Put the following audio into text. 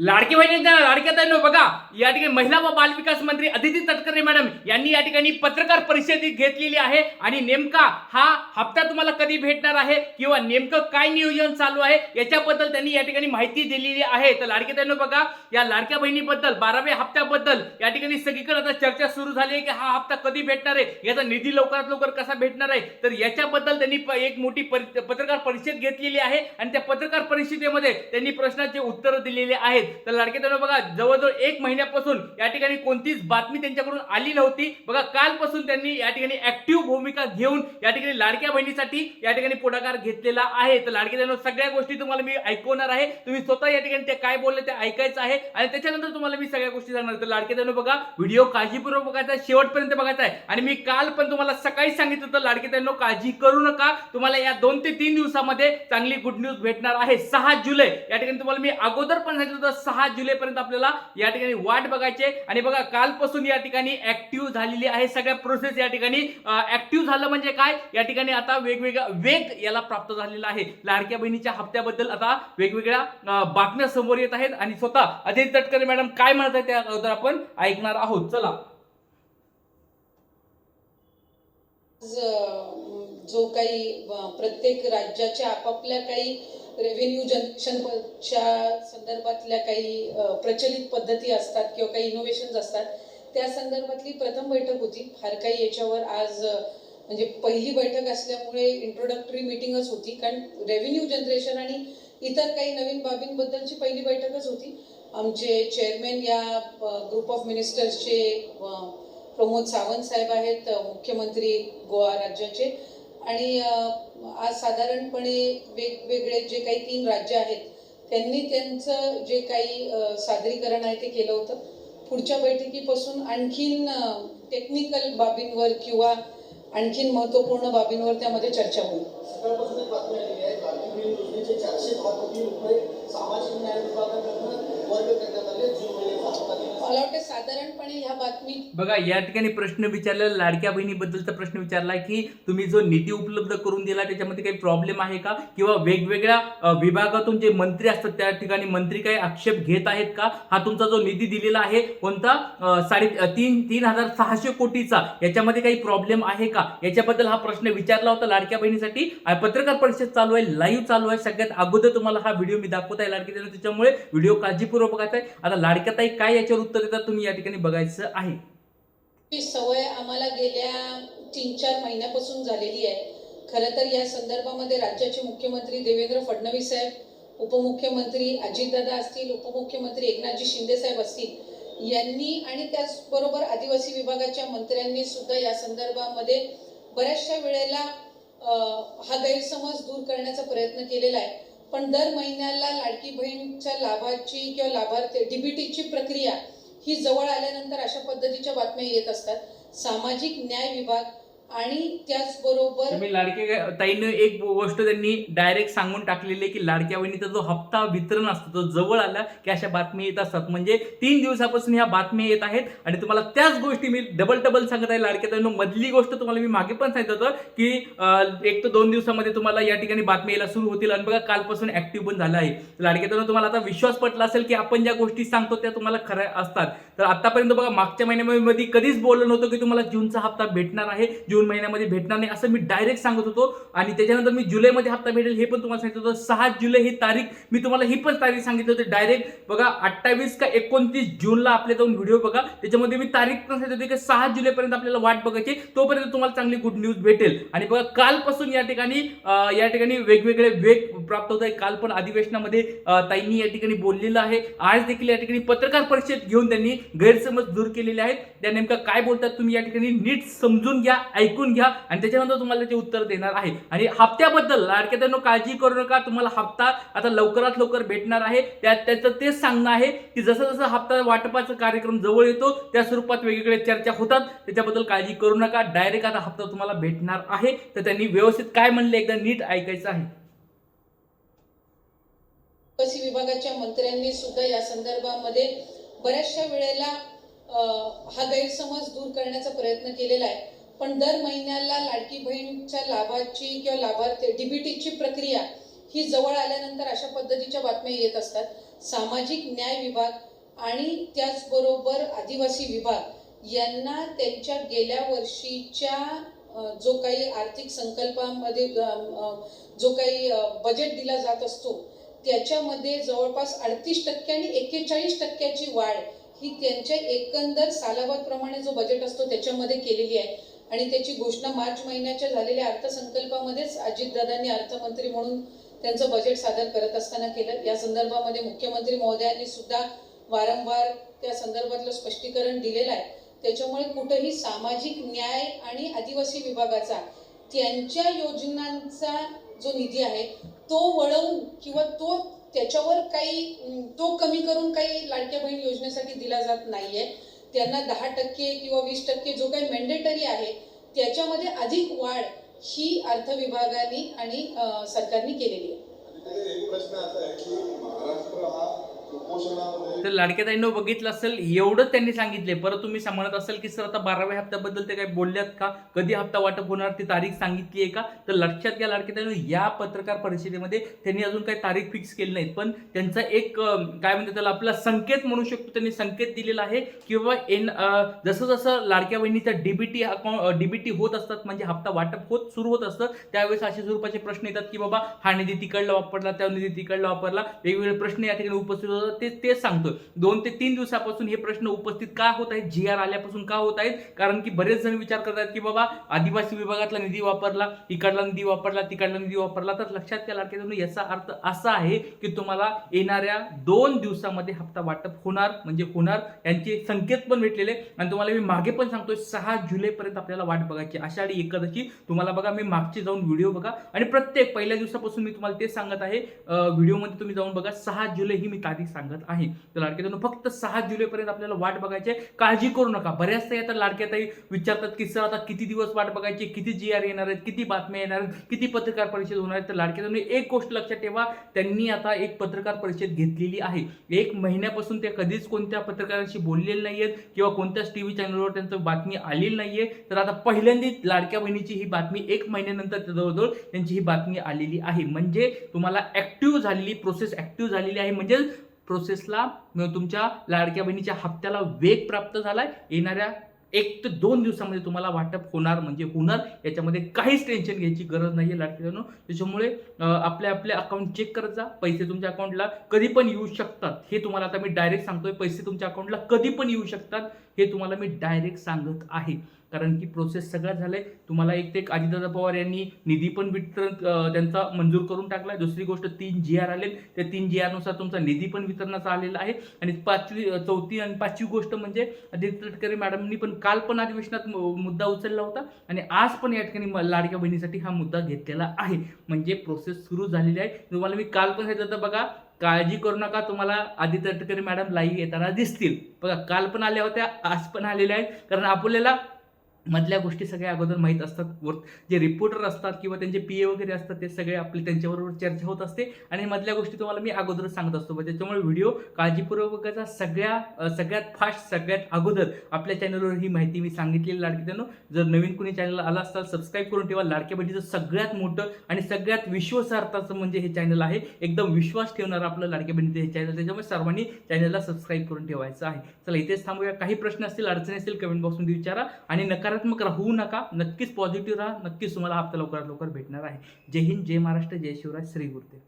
लाडकी बहिणींच्या लाडक्या बघा या ठिकाणी महिला व बालविकास मंत्री अदिती तटकरे मॅडम यांनी या ठिकाणी पत्रकार परिषदेत घेतलेली आहे आणि नेमका हा हप्ता तुम्हाला कधी भेटणार आहे किंवा नेमकं काय नियोजन चालू आहे याच्याबद्दल त्यांनी या ठिकाणी माहिती दिलेली आहे. तर लाडकी बघा या लाडक्या बहिणीबद्दल बाराव्या हप्त्याबद्दल या ठिकाणी सगळीकडे आता चर्चा सुरू झाली आहे की हा हप्ता कधी भेटणार आहे याचा निधी लवकरात लवकर कसा भेटणार आहे? तर याच्याबद्दल त्यांनी प- एक मोठी परि- पत्रकार परिषद घेतलेली आहे आणि त्या पत्रकार परिषदेमध्ये त्यांनी प्रश्नाचे उत्तर दिलेले आहेत. तर लाडके त्यांना बघा जवळजवळ एक महिन्यापासून या ठिकाणी कोणतीच बातमी त्यांच्याकडून आली नव्हती. बघा कालपासून त्यांनी या ठिकाणी ऍक्टिव्ह भूमिका घेऊन या ठिकाणी लाडक्या बहिणीसाठी या ठिकाणी पुढाकार घेतलेला आहे. तर लाडके त्यांना सगळ्या गोष्टी तुम्हाला मी ऐकवणार आहे. तुम्ही स्वतः या ठिकाणी ते काय बोलले ते ऐकायचं आहे. आणि त्याच्यानंतर तुम्हाला मी सगळ्या गोष्टी सांगणार तर लाडके त्यांना बघा व्हिडिओ काळजीपूर्वक बघायचा आहे, शेवटपर्यंत बघायचा आहे. आणि मी काल पण तुम्हाला सकाळी सांगितलं होतं लाडके त्यांना काळजी करू नका. तुम्हाला या दोन ते तीन दिवसामध्ये चांगली गुड न्यूज भेटणार आहे. सहा जुलै या ठिकाणी तुम्हाला मी अगोदर पण सांगितलं होतं सहा जुलै पर्यंत आपल्याला या ठिकाणी वाट बघायची आणि बघा कालपासून या ठिकाणी ऍक्टिव्ह झालेली आहे सगळ्या प्रोसेस या ठिकाणी. ऍक्टिव्ह झालं म्हणजे काय? या ठिकाणी आता वेगवेगळा वेग याला प्राप्त झालेला आहे. लाडक्या बहिणीच्या हप्त्याबद्दल आता वेगवेगळ्या बातम्या समोर येत आहेत. आणि स्वतः अजय तटकरे मॅडम काय म्हणत आहेत त्या अगोदर आपण ऐकणार आहोत. चला. जो काही प्रत्येक राज्याच्या आपापल्या काही रेव्हेन्यू जनरेशनच्या संदर्भातल्या काही प्रचलित पद्धती असतात किंवा काही इनोव्हेशन्स असतात त्या संदर्भातली प्रथम बैठक होती. फार काही याच्यावर आज म्हणजे पहिली बैठक असल्यामुळे इंट्रोडक्टरी मीटिंगच होती. कारण रेव्हेन्यू जनरेशन आणि इतर काही नवीन बाबींबद्दलची पहिली बैठकच होती. आमचे चेअरमॅन या ग्रुप ऑफ मिनिस्टर्सचे प्रमोद सावंत साहेब आहेत मुख्यमंत्री गोवा राज्याचे. आणि आज साधारणपणे वेगवेगळे जे काही तीन राज्य आहेत त्यांनी त्यांचं जे काही सादरीकरण आहे ते केलं होतं. पुढच्या बैठकीपासून आणखीन टेक्निकल बाबींवर किंवा आणखीन महत्त्वपूर्ण बाबींवर त्यामध्ये चर्चा होईल सकाळपासून एक बातमी आलेली आहे लाडकी बहीण योजनेचे चारशे दहा कोटी रुपये सामाजिक न्याय विभागाकडनं वर्ग करण्यात आले जून महिन्याचा हप्ता देण्यासाठी. मला वाटतं साधारणपणे ह्या बातमी बघा या ठिकाणी प्रश्न विचारलेला लाडक्या बहिणीबद्दलचा प्रश्न विचारला की तुम्ही जो निधी उपलब्ध करून दिला त्याच्यामध्ये काही प्रॉब्लेम आहे का? किंवा वेगवेगळ्या विभागातून जे मंत्री असतात त्या ठिकाणी मंत्री काही आक्षेप घेत आहेत का? हा तुमचा जो निधी दिलेला आहे कोणता? साडे तीन तीन हजार सहाशे कोटीचा. याच्यामध्ये काही प्रॉब्लेम आहे का? याच्याबद्दल हा प्रश्न विचारला होता लाडक्या बहिणीसाठी. पत्रकार परिषद चालू आहे लाईव्ह चालू आहे. सगळ्यात अगोदर तुम्हाला हा व्हिडिओ मी दाखवत आहे लाडकी त्याच्यामुळे व्हिडिओ काळजीपूर्वक बघायचा आहे आता लाडक्या ताई काय याच्यावर उत्तर देतात तुम्ही या ठिकाणी बघायचं आहे. ही सवय आम्हाला गेल्या तीन चार महिन्यापासून झालेली आहे. खरं तर या संदर्भामध्ये राज्याचे मुख्यमंत्री देवेंद्र फडणवीस साहेब उपमुख्यमंत्री अजितदादा असतील उपमुख्यमंत्री एकनाथजी शिंदे साहेब असतील यांनी आणि त्याचबरोबर आदिवासी विभागाच्या मंत्र्यांनी सुद्धा या संदर्भामध्ये बऱ्याचशा वेळेला हा गैरसमज दूर करण्याचा प्रयत्न केलेला आहे. पण दर महिन्याला लाडकी बहीणच्या लाभाची किंवा लाभार्थी डीबीटीची प्रक्रिया ही जवळ आल्यानंतर अशा पद्धतीच्या बातम्या येत असतात. सामाजिक न्याय विभाग आणि त्याचबरोबर तुम्ही लाडके ताईनं एक गोष्ट त्यांनी डायरेक्ट सांगून टाकलेली आहे की लाडक्या बहिणीचा जो हप्ता वितरण असतो तो जवळ आला की अशा बातम्या येत असतात. म्हणजे तीन दिवसापासून ह्या बातम्या येत आहेत आणि तुम्हाला त्याच गोष्टी मी डबल डबल सांगत आहे. लाडक्या ताईनं मधली गोष्ट तुम्हाला मी मागे पण सांगितलं होतं की एक तर दोन दिवसामध्ये तुम्हाला या ठिकाणी बातम्या यायला सुरू होतील. आणि बघा कालपासून ऍक्टिव्ह पण झालं आहे. लाडक्या ताईनं तुम्हाला आता विश्वास पटला असेल की आपण ज्या गोष्टी सांगतो त्या तुम्हाला खऱ्या असतात. तर आतापर्यंत बघा मागच्या महिन्यामध्ये कधीच बोललो नव्हतं की तुम्हाला जूनचा हप्ता भेटणार आहे जून महिन्यामध्ये भेटणार नाही असं मी डायरेक्ट सांगत होतो. आणि त्याच्यानंतर मी जुलैमध्ये हप्ता भेटेल हे पण तुम्हाला सांगितलं होतं. सहा जुलै ही तारीख मी तुम्हाला ही पण तारीख सांगितली होती डायरेक्ट बघा अठ्ठावीस का एकोणतीस जूनला आपले जाऊन व्हिडिओ बघा. त्याच्यामध्ये मी तारीख पण सांगितली होती की सहा जुलैपर्यंत आपल्याला वाट बघायची तोपर्यंत तुम्हाला चांगली गुड न्यूज भेटेल. आणि बघा कालपासून या ठिकाणी या ठिकाणी वेगवेगळे वेग प्राप्त होत आहे. काल पण अधिवेशनामध्ये ताईंनी या ठिकाणी बोललेलं आहे. आज देखील या ठिकाणी पत्रकार परिषद घेऊन त्यांनी गैरसमज दूर केलेले आहेत. त्या नेमकं काय बोलतात तुम्ही या ठिकाणी नीट समजून घ्या ऐकून घ्या आणि त्याच्यानंतर तुम्हाला त्याचे उत्तर देणार आहे. आणि हप्त्याबद्दल लाडक्या त्यांना काळजी करू नका. तुम्हाला हप्ता आता लवकरात लवकर भेटणार आहे. त्या त्याचं तेच सांगणं आहे की जसं जसं हप्ता वाटपाचा कार्यक्रम जवळ येतो त्या स्वरूपात वेगवेगळ्या चर्चा होतात. त्याच्याबद्दल काळजी करू नका. डायरेक्ट आता हप्ता तुम्हाला भेटणार आहे. तर त्यांनी व्यवस्थित काय म्हणले एकदा नीट ऐकायचं आहे. विभागाच्या मंत्र्यांनी सुद्धा या संदर्भामध्ये बऱ्याचशा वेळेला हा गैरसमज दूर करण्याचा प्रयत्न केलेला आहे. पण दर महिन्याला लाडकी बहीणच्या लाभाची किंवा लाभार्थी डीबीटीची प्रक्रिया ही जवळ आल्यानंतर अशा पद्धतीच्या बातम्या येत असतात. सामाजिक न्याय विभाग आणि त्याचबरोबर आदिवासी विभाग यांना त्यांच्या गेल्या वर्षीच्या जो काही आर्थिक संकल्पामध्ये जो काही बजेट दिला जात असतो त्याच्यामध्ये जवळपास अडतीस टक्के आणि एक्केचाळीस टक्क्याची वाढ ही त्यांच्या एकंदर सालाबादप्रमाणे जो बजेट असतो त्याच्यामध्ये केलेली आहे. आणि त्याची घोषणा मार्च महिन्याच्या झालेल्या अर्थसंकल्पामध्येच अजितदादांनी अर्थमंत्री म्हणून त्यांचं बजेट सादर करत असताना केलं. या संदर्भामध्ये मुख्यमंत्री महोदयांनी सुद्धा वारंवार त्या संदर्भातलं स्पष्टीकरण दिलेलं आहे. त्याच्यामुळे कुठंही सामाजिक न्याय आणि आदिवासी विभागाचा त्यांच्या योजनांचा जो निधी आहे तो वळवून किंवा तो त्याच्यावर काही तो कमी करून काही लाडक्या बहीण योजनेसाठी दिला जात नाहीये. त्यांना दहा टक्के किंवा वीस टक्के जो काही मेंडेटरी आहे त्याच्यामध्ये अधिक वाढ ही अर्थ विभागाने आणि सरकारने केलेली आहे. एक प्रश्न असा आहे की महाराष्ट्र हा तर तर लाडक्याताईंनो बघितलं असेल एवढं त्यांनी सांगितले परत तुम्ही म्हणत असाल की सर आता बाराव्या हप्त्याबद्दल ते काय बोलल्यात का? कधी हप्ता वाटप होणार? ती तारीख सांगितली आहे का? तर लक्षात घ्या लाडक्याताईंनो या पत्रकार परिषदेमध्ये त्यांनी अजून काही तारीख फिक्स केली नाहीत. पण त्यांचा एक काय म्हणतात त्याला आपला संकेत म्हणू शकतो त्यांनी संकेत दिलेला आहे किंवा एन जसं जसं लाडक्या बहिणीचा डीबीटी अकाउंट डीबीटी होत असतात म्हणजे हप्ता वाटप होत सुरू होत असतं त्यावेळेस अशा स्वरूपाचे प्रश्न येतात की बाबा हा निधी तिकडला वापरला त्या निधी तिकडला वापरला. वेगवेगळे प्रश्न या ठिकाणी उपस्थित होतात. ते तेच सांगतोय. दोन ते तीन दिवसापासून हे प्रश्न उपस्थित का होत आहेत? जी आर आल्यापासून का होत आहेत? कारण की बरेच जण विचार करतात की बाबा आदिवासी विभागातला निधी वापरला इकडला निधी वापरला तिकडला निधी वापरला. तर लक्षात घ्या लाडक्या याचा अर्थ असा आहे की तुम्हाला येणाऱ्या दोन दिवसामध्ये हप्ता वाटप होणार म्हणजे होणार. यांचे संकेत पण भेटलेले. आणि तुम्हाला मी मागे पण सांगतोय सहा जुलैपर्यंत आपल्याला वाट बघायची आषाढी एकादशी तुम्हाला बघा मी मागचे जाऊन व्हिडिओ बघा. आणि प्रत्येक पहिल्या दिवसापासून मी तुम्हाला तेच सांगत आहे. व्हिडिओमध्ये तुम्ही जाऊन बघा सहा जुलै ही मी तारीख सांगत आहे. तर लाडक्यातून फक्त सहा जुलैपर्यंत आपल्याला वाट बघायची काळजी करू नका. बऱ्याचदा येतात लाडक्याताई विचारतात की सर आता किती दिवस वाट बघायची? किती जी आर येणार आहेत? किती बातम्या येणार आहेत? किती पत्रकार परिषद होणार आहेत? तर लाडक्यातून एक गोष्ट लक्षात ठेवा. त्यांनी आता एक पत्रकार परिषद घेतलेली आहे. एक महिन्यापासून ते कधीच कोणत्या पत्रकारांशी बोललेले नाही आहेत किंवा कोणत्याच टी व्ही चॅनलवर त्यांचं बातमी आलेली नाहीये. तर आता पहिल्यांदाच लाडक्या बहिणीची ही बातमी एक महिन्यानंतर जवळजवळ त्यांची ही बातमी आलेली आहे. म्हणजे तुम्हाला ऍक्टिव्ह झालेली प्रोसेस ऍक्टिव्ह झालेली आहे. म्हणजे प्रोसेसला तुमच्या लाडक्या बहिणीच्या हप्त्याला वेग प्राप्त झाला आहे येणाऱ्या एक ते दोन दिवसामध्ये तुम्हाला वाटप होणार म्हणजे होणार. याच्यामध्ये काहीच टेन्शन घ्यायची गरज नाही आहे लाडक्यानो त्याच्यामुळे आपल्या आपले आपले अकाउंट चेक करत जा. पैसे तुमच्या अकाउंटला कधी पण येऊ शकतात. हे तुम्हाला आता मी डायरेक्ट सांगतोय. पैसे तुमच्या अकाउंटला कधी पण येऊ शकतात. हे तुम्हाला मी डायरेक्ट सांगत आहे. कारण की प्रोसेस सगळं आहे तुम्हाला एक ते एक अजितदादा पवार यांनी निधी पण वितरण त्यांचा मंजूर करून टाकलाय. दुसरी गोष्ट तीन जी आर आले त्या तीन जी आरनुसार तुमचा निधी पण वितरणाचा आलेला आहे. आणि पाचवी चौथी आणि पाचवी गोष्ट म्हणजे आदित्य तटकरे मॅडमनी पण काल पण अधिवेशनात मुद्दा उचलला होता. आणि आज पण या ठिकाणी लाडक्या बहिणीसाठी हा मुद्दा घेतलेला आहे. म्हणजे प्रोसेस सुरू झालेली आहे. तुम्हाला मी काल पण सांगितलं होतं बघा काळजी करू नका. तुम्हाला आदित्य तटकरे मॅडम लाईव्ह येताना दिसतील. बघा काल पण आल्या होत्या आज पण आलेल्या आहेत. कारण आपल्याला मधल्या गोष्टी सगळ्या अगोदर माहीत असतात. वर जे रिपोर्टर असतात किंवा त्यांचे पी ए वगैरे असतात ते सगळे आपले त्यांच्याबरोबर चर्चा होत असते. आणि मधल्या गोष्टी तुम्हाला मी अगोदर सांगत असतो. म्हणजे त्याच्यामुळे व्हिडिओ काळजीपूर्वकाचा सगळ्या सगळ्यात फास्ट सगळ्यात अगोदर आपल्या चॅनलवर ही माहिती मी सांगितलेली लाडकी त्यांनो जर नवीन कोणी चॅनल आला असताल सबस्क्राईब करून ठेवा. लाडक्या बहिणीचं सगळ्यात मोठं आणि सगळ्यात विश्वासार्थाचं म्हणजे हे चॅनल आहे. एकदम विश्वास ठेवणारं आपलं लाडक्या बहिणीचं हे चॅनल त्याच्यामुळे सर्वांनी चॅनलला सबस्क्राईब करून ठेवायचं आहे. चला इथेच थांबूया. काही प्रश्न असतील अडचणी असतील कमेंट बॉक्समध्ये विचारा. आणि नकारात्मक राहू नका नक्कीच पॉझिटिव्ह राहा नक्कीच तुम्हाला हप्ता लवकरात लवकर भेटणार आहे. जय हिंद जय महाराष्ट्र जय शिवराज श्री गुरुदेव.